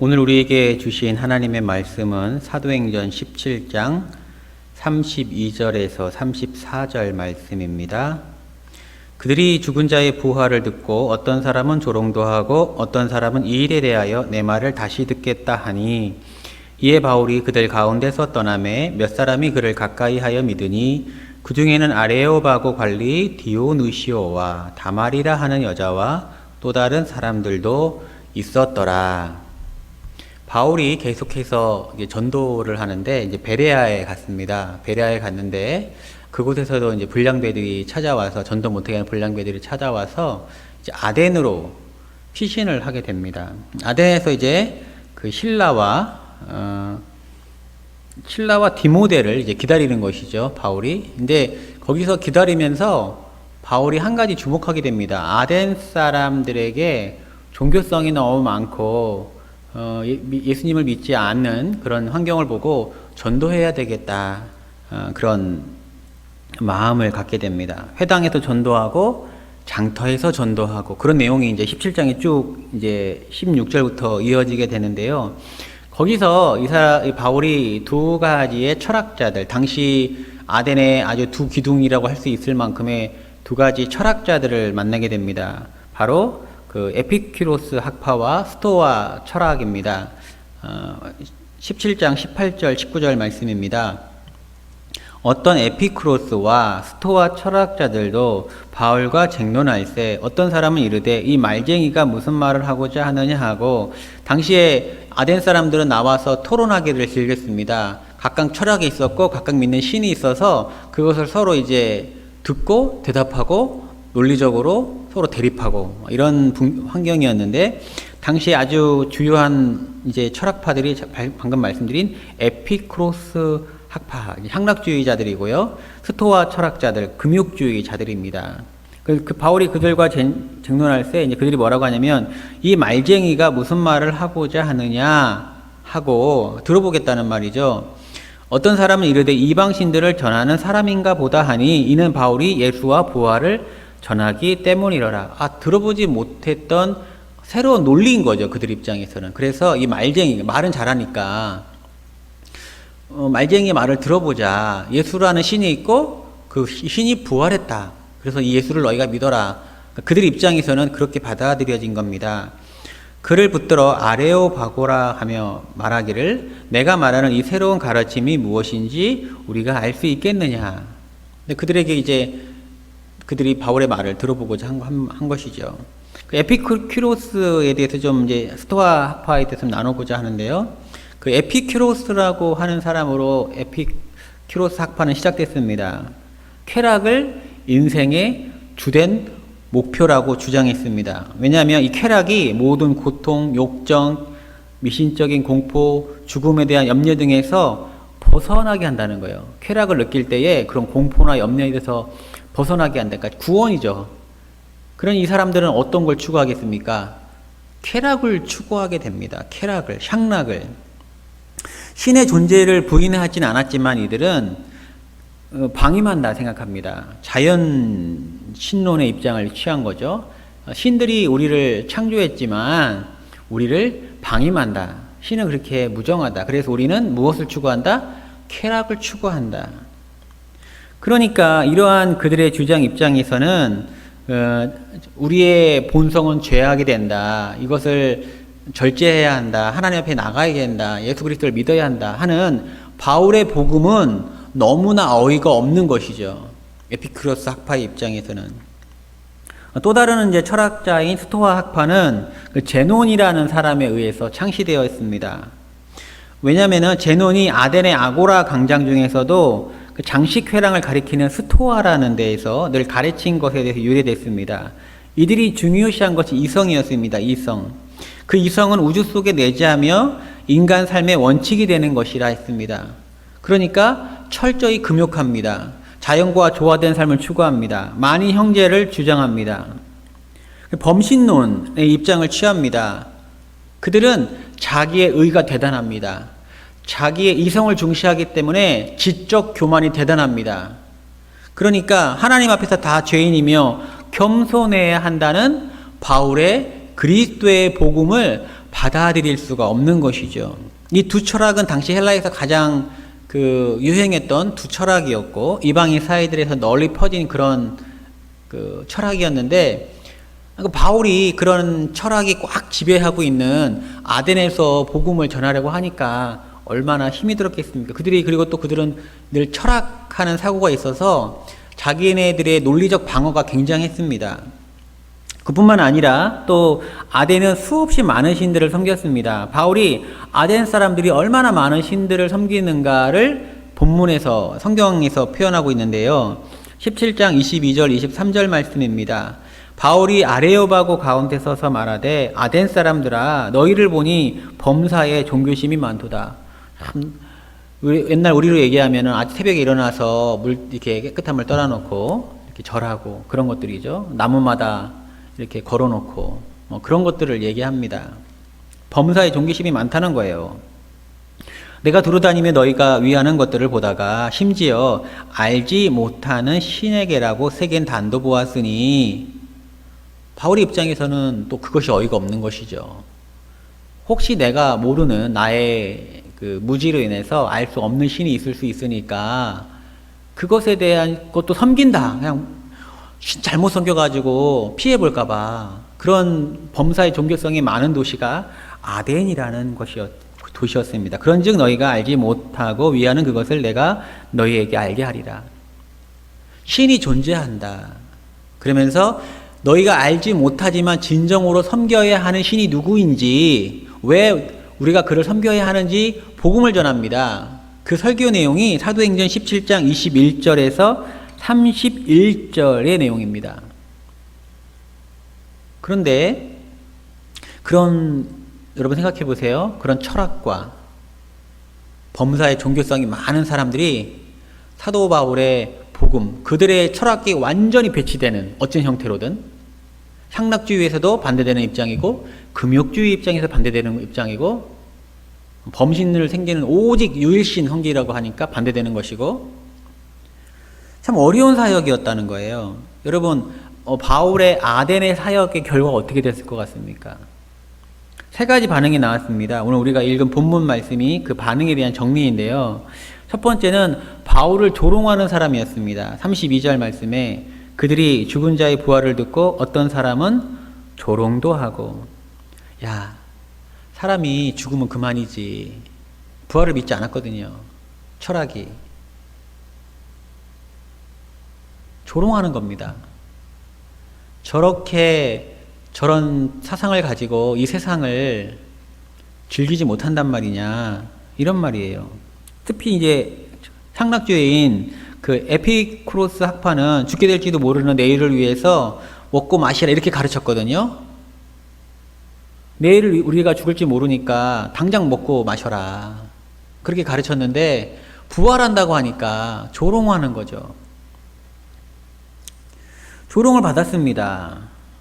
오늘 우리에게 주신 하나님의 말씀은 사도행전 17장 32절에서 34절 말씀입니다. 그들이 죽은 자의 부활을 듣고 어떤 사람은 조롱도 하고 어떤 사람은 이 일에 대하여 내 말을 다시 듣겠다 하니 이에 바울이 그들 가운데서 떠나매 몇 사람이 그를 가까이 하여 믿으니 그 중에는 아레오바고 관리 디오누시오와 다말이라 하는 여자와 또 다른 사람들도 있었더라. 바울이 계속해서 전도를 하는데 이제 베레아에 갔습니다. 베레아에 갔는데 그곳에서도 이제 불량배들이 찾아와서 전도 못하게 하는 불량배들이 찾아와서 이제 아덴으로 피신을 하게 됩니다. 아덴에서 이제 그 신라와 어, 신라와 디모데를 이제 기다리는 것이죠. 바울이. 근데 거기서 기다리면서 바울이 한 가지 주목하게 됩니다. 아덴 사람들에게 종교성이 너무 많고 어, 예, 수님을 믿지 않는 그런 환경을 보고 전도해야 되겠다 어, 그런 마음을 갖게 됩니다. 회당에서 전도하고 장터에서 전도하고 그런 내용이 이제 17장에 쭉 이제 16절부터 이어지게 되는데요. 거기서 이 사람 이 바울이 두 가지의 철학자들 당시 아덴의 아주 두 기둥이라고 할 수 있을 만큼의 두 가지 철학자들을 만나게 됩니다. 바로 그 에피큐로스 학파와 스토아 철학입니다. 어, 17장 18절 19절 말씀입니다. 어떤 에피크로스와 스토아 철학자들도 바울과 쟁론할때 어떤 사람은 이르되 이 말쟁이가 무슨 말을 하고자 하느냐 하고 당시에 아덴 사람들은 나와서 토론하기를 즐겼습니다. 각각 철학이 있었고 각각 믿는 신이 있어서 그것을 서로 이제 듣고 대답하고 논리적으로 서로 대립하고 이런 환경이었는데 당시에 아주 주요한 이제 철학파들이 방금 말씀드린 에피크로스 학파, 향락주의자들이고요. 스토아 철학자들, 금욕주의자들입니다. 그, 그 바울이 그들과 쟁, 쟁론할 때 이제 그들이 뭐라고 하냐면 이 말쟁이가 무슨 말을 하고자 하느냐 하고 들어보겠다는 말이죠. 어떤 사람은 이르되 이방신들을 전하는 사람인가 보다 하니 이는 바울이 예수와 부활을 전하기 때문이라라. 아, 들어보지 못했던 새로운 논리인 거죠. 그들 입장에서는. 그래서 이 말쟁이, 말은 잘하니까, 어, 말쟁이 말을 들어보자. 예수라는 신이 있고, 그 신이 부활했다. 그래서 이 예수를 너희가 믿어라. 그러니까 그들 입장에서는 그렇게 받아들여진 겁니다. 그를 붙들어 아레오 바고라 하며 말하기를 내가 말하는 이 새로운 가르침이 무엇인지 우리가 알 수 있겠느냐. 근데 그들에게 이제 그들이 바울의 말을 들어보고자 한, 한, 한 것이죠. 그 에피큐로스에 대해서 좀 이제 스토아 학파에 대해서 나눠보자 하는데요. 그 에피큐로스라고 하는 사람으로 에피큐로스 학파는 시작됐습니다. 쾌락을 인생의 주된 목표라고 주장했습니다. 왜냐하면 이 쾌락이 모든 고통, 욕정, 미신적인 공포, 죽음에 대한 염려 등에서 벗어나게 한다는 거예요. 쾌락을 느낄 때에 그런 공포나 염려에 대해서 벗어나게 한다. 그러니까 구원이죠. 그런 이 사람들은 어떤 걸 추구하겠습니까? 쾌락을 추구하게 됩니다. 쾌락을, 향락을. 신의 존재를 부인하진 않았지만 이들은 어, 방임한다 생각합니다. 자연 신론의 입장을 취한 거죠. 어, 신들이 우리를 창조했지만 우리를 방임한다. 신은 그렇게 무정하다. 그래서 우리는 무엇을 추구한다? 쾌락을 추구한다. 그러니까 이러한 그들의 주장 입장에서는 어, 우리의 본성은 죄하게 된다. 이것을 절제해야 한다. 하나님 앞에 나가야 된다. 예수 그리스도를 믿어야 한다. 하는 바울의 복음은 너무나 어이가 없는 것이죠. 에피크로스 학파의 입장에서는. 또 다른 이제 철학자인 스토아 학파는 그 제논이라는 사람에 의해서 창시되어 있습니다. 왜냐하면 제논이 아덴의 아고라 광장 중에서도 그 장식 회랑을 가리키는 스토아라는 데에서 늘 가르친 것에 대해서 유래됐습니다. 이들이 중요시한 것이 이성이었습니다. 이성. 그 이성은 우주 속에 내재하며 인간 삶의 원칙이 되는 것이라 했습니다. 그러니까 철저히 금욕합니다. 자연과 조화된 삶을 추구합니다. 많이 형제를 주장합니다. 범신론의 입장을 취합니다. 그들은 자기의 의가 대단합니다. 자기의 이성을 중시하기 때문에 지적 교만이 대단합니다. 그러니까 하나님 앞에서 다 죄인이며 겸손해야 한다는 바울의 그리스도의 복음을 받아들일 수가 없는 것이죠. 이 두 철학은 당시 헬라에서 가장 그 유행했던 두 철학이었고 이방인 사회들에서 널리 퍼진 그런 그 철학이었는데 그 바울이 그런 철학이 꽉 지배하고 있는 아덴에서 복음을 전하려고 하니까 얼마나 힘이 들었겠습니까? 그들이 그리고 또 그들은 늘 철학하는 사고가 있어서 자기네들의 논리적 방어가 굉장했습니다. 그뿐만 아니라 또 아덴은 수없이 많은 신들을 섬겼습니다. 바울이 아덴 사람들이 얼마나 많은 신들을 섬기는가를 본문에서 성경에서 표현하고 있는데요. 17장 22절 23절 말씀입니다. 바울이 아레오바고 가운데 서서 말하되 아덴 사람들아 너희를 보니 범사에 종교심이 많도다. 참, 우리, 옛날 우리로 얘기하면은 아주 새벽에 일어나서 물 이렇게 깨끗한 물 떠나놓고 이렇게 절하고 그런 것들이죠. 나무마다 이렇게 걸어놓고 뭐 그런 것들을 얘기합니다. 범사에 종교심이 많다는 거예요. 내가 두루다니며 너희가 위하는 것들을 보다가 심지어 알지 못하는 신에게라고 세겐 단도 보았으니 바울의 입장에서는 또 그것이 어이가 없는 것이죠. 혹시 내가 모르는 나의 그 무지로 인해서 알 수 없는 신이 있을 수 있으니까 그것에 대한 것도 섬긴다. 그냥 신 잘못 섬겨가지고 피해볼까봐 그런 범사의 종교성이 많은 도시가 아덴이라는 것이었, 도시였습니다. 그런즉 너희가 알지 못하고 위하는 그것을 내가 너희에게 알게 하리라. 신이 존재한다. 그러면서 너희가 알지 못하지만 진정으로 섬겨야 하는 신이 누구인지 왜 우리가 그를 섬겨야 하는지 복음을 전합니다. 그 설교 내용이 사도행전 17장 21절에서 31절의 내용입니다. 그런데 그런 여러분 생각해 보세요. 그런 철학과 범사의 종교성이 많은 사람들이 사도 바울의 복음, 그들의 철학이 완전히 배치되는 어떤 형태로든 향락주의에서도 반대되는 입장이고 금욕주의 입장에서 반대되는 입장이고 범신을 생기는 오직 유일신 성기라고 하니까 반대되는 것이고 참 어려운 사역이었다는 거예요. 여러분 어, 바울의 아덴의 사역의 결과가 어떻게 됐을 것 같습니까? 세 가지 반응이 나왔습니다. 오늘 우리가 읽은 본문 말씀이 그 반응에 대한 정리인데요. 첫 번째는 바울을 조롱하는 사람이었습니다. 32절 말씀에 그들이 죽은 자의 부활을 듣고 어떤 사람은 조롱도 하고 야 사람이 죽으면 그만이지 부활을 믿지 않았거든요. 철학이 조롱하는 겁니다. 저렇게 저런 사상을 가지고 이 세상을 즐기지 못한단 말이냐 이런 말이에요. 특히 이제 상락주의인 그 에피크로스 학파는 죽게 될지도 모르는 내일을 위해서 먹고 마시라 이렇게 가르쳤거든요. 내일 우리가 죽을지 모르니까 당장 먹고 마셔라. 그렇게 가르쳤는데 부활한다고 하니까 조롱하는 거죠. 조롱을 받았습니다.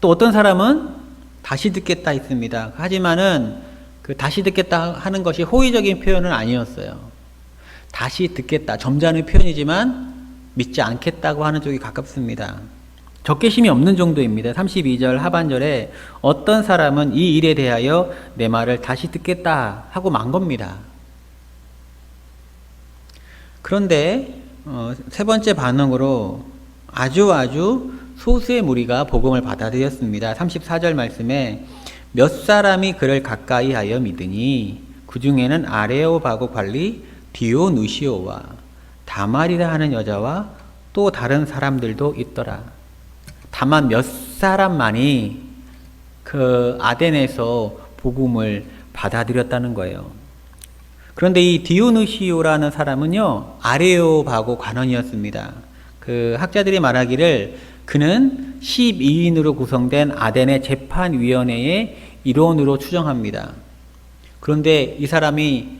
또 어떤 사람은 다시 듣겠다 했습니다. 하지만은 그 다시 듣겠다 하는 것이 호의적인 표현은 아니었어요. 다시 듣겠다. 점잖은 표현이지만 믿지 않겠다고 하는 쪽이 가깝습니다. 적개심이 없는 정도입니다. 32절 하반절에 어떤 사람은 이 일에 대하여 내 말을 다시 듣겠다 하고 만 겁니다. 그런데 어, 세 번째 반응으로 아주 아주 소수의 무리가 복음을 받아들였습니다. 34절 말씀에 몇 사람이 그를 가까이 하여 믿으니 그 중에는 아레오바고 관리 디오누시오와 다말이라 하는 여자와 또 다른 사람들도 있더라. 다만 몇 사람만이 그 아덴에서 복음을 받아들였다는 거예요. 그런데 이 디오누시오라는 사람은요, 아레오바고 관원이었습니다. 그 학자들이 말하기를 그는 12인으로 구성된 아덴의 재판위원회의 일원으로 추정합니다. 그런데 이 사람이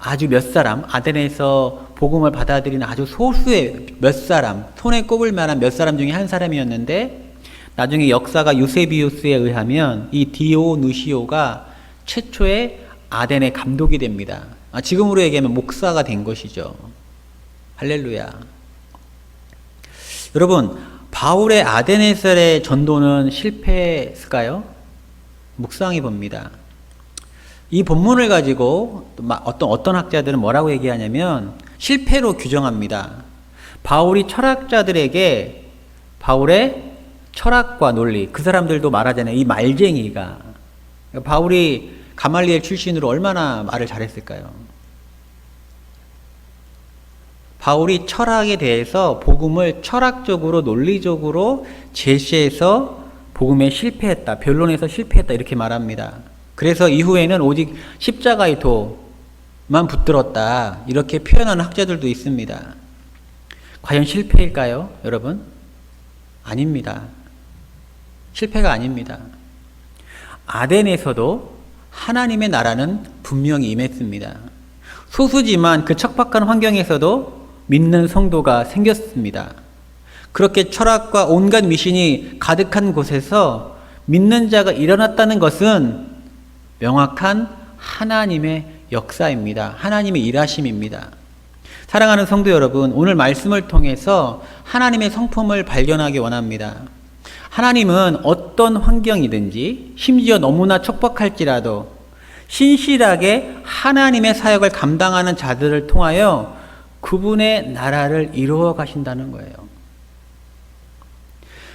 아주 몇 사람, 아덴에서 복음을 받아들인 아주 소수의 몇 사람, 손에 꼽을 만한 몇 사람 중에 한 사람이었는데, 나중에 역사가 유세비우스에 의하면 이 디오누시오가 최초의 아덴의 감독이 됩니다. 아, 지금으로 얘기하면 목사가 된 것이죠. 할렐루야. 여러분, 바울의 아데네셀의 전도는 실패했을까요? 묵상해 봅니다. 이 본문을 가지고 어떤 어떤 학자들은 뭐라고 얘기하냐면 실패로 규정합니다. 바울이 철학자들에게 바울의 철학과 논리 그 사람들도 말하잖아요. 이 말쟁이가 바울이 가말리엘 출신으로 얼마나 말을 잘했을까요? 바울이 철학에 대해서 복음을 철학적으로 논리적으로 제시해서 복음에 실패했다. 변론에서 실패했다. 이렇게 말합니다. 그래서 이후에는 오직 십자가의 도만 붙들었다. 이렇게 표현하는 학자들도 있습니다. 과연 실패일까요, 여러분? 아닙니다. 실패가 아닙니다. 아덴에서도 하나님의 나라는 분명히 임했습니다. 소수지만 그 척박한 환경에서도 믿는 성도가 생겼습니다. 그렇게 철학과 온갖 미신이 가득한 곳에서 믿는 자가 일어났다는 것은 명확한 하나님의 역사입니다. 하나님의 일하심입니다. 사랑하는 성도 여러분, 오늘 말씀을 통해서 하나님의 성품을 발견하기 원합니다. 하나님은 어떤 환경이든지 심지어 너무나 척박할지라도 신실하게 하나님의 사역을 감당하는 자들을 통하여 그분의 나라를 이루어 가신다는 거예요.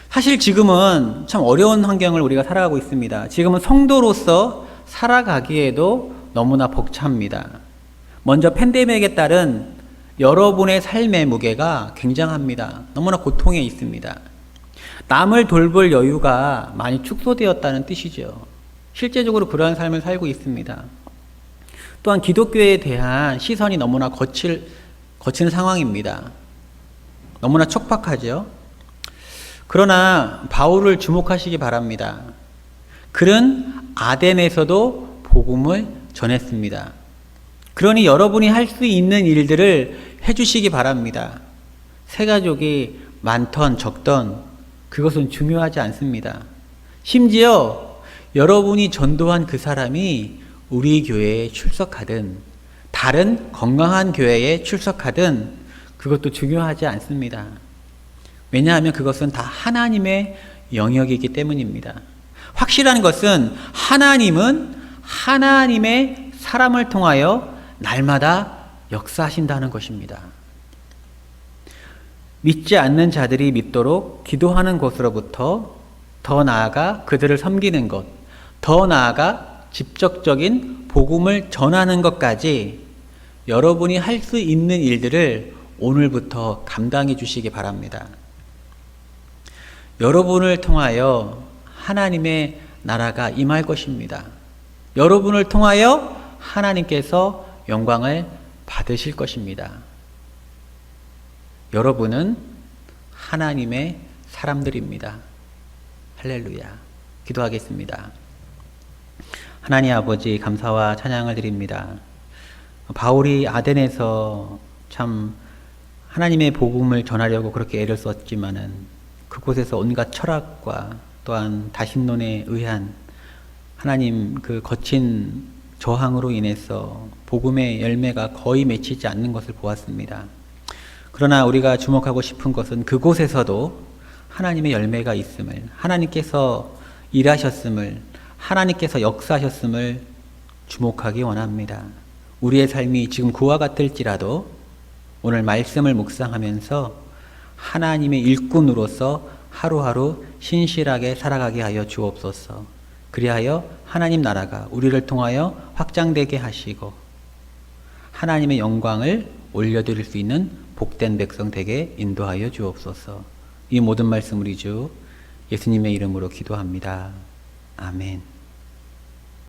사실 지금은 참 어려운 환경을 우리가 살아가고 있습니다. 지금은 성도로서 살아가기에도 너무나 벅찹니다. 먼저 팬데믹에 따른 여러분의 삶의 무게가 굉장합니다. 너무나 고통에 있습니다. 남을 돌볼 여유가 많이 축소되었다는 뜻이죠. 실제적으로 그러한 삶을 살고 있습니다. 또한 기독교에 대한 시선이 너무나 거칠, 거친 상황입니다. 너무나 촉박하죠. 그러나 바울을 주목하시기 바랍니다. 그는 아덴에서도 복음을 전했습니다. 그러니 여러분이 할 수 있는 일들을 해주시기 바랍니다. 새 가족이 많던 적던 그것은 중요하지 않습니다. 심지어 여러분이 전도한 그 사람이 우리 교회에 출석하든 다른 건강한 교회에 출석하든 그것도 중요하지 않습니다. 왜냐하면 그것은 다 하나님의 영역이기 때문입니다. 확실한 것은 하나님은 하나님의 사람을 통하여 날마다 역사하신다는 것입니다. 믿지 않는 자들이 믿도록 기도하는 것으로부터 더 나아가 그들을 섬기는 것, 더 나아가 직접적인 복음을 전하는 것까지 여러분이 할 수 있는 일들을 오늘부터 감당해 주시기 바랍니다. 여러분을 통하여 하나님의 나라가 임할 것입니다. 여러분을 통하여 하나님께서 영광을 받으실 것입니다. 여러분은 하나님의 사람들입니다. 할렐루야. 기도하겠습니다. 하나님 아버지 감사와 찬양을 드립니다. 바울이 아덴에서 참 하나님의 복음을 전하려고 그렇게 애를 썼지만은 그곳에서 온갖 철학과 또한 다신론에 의한 하나님 그 거친 저항으로 인해서 복음의 열매가 거의 맺히지 않는 것을 보았습니다. 그러나 우리가 주목하고 싶은 것은 그곳에서도 하나님의 열매가 있음을, 하나님께서 일하셨음을, 하나님께서 역사하셨음을 주목하기 원합니다. 우리의 삶이 지금 그와 같을지라도 오늘 말씀을 묵상하면서 하나님의 일꾼으로서 하루하루 신실하게 살아가게 하여 주옵소서. 그리하여 하나님 나라가 우리를 통하여 확장되게 하시고 하나님의 영광을 올려드릴 수 있는 복된 백성 되게 인도하여 주옵소서. 이 모든 말씀 우리 주 예수님의 이름으로 기도합니다. 아멘.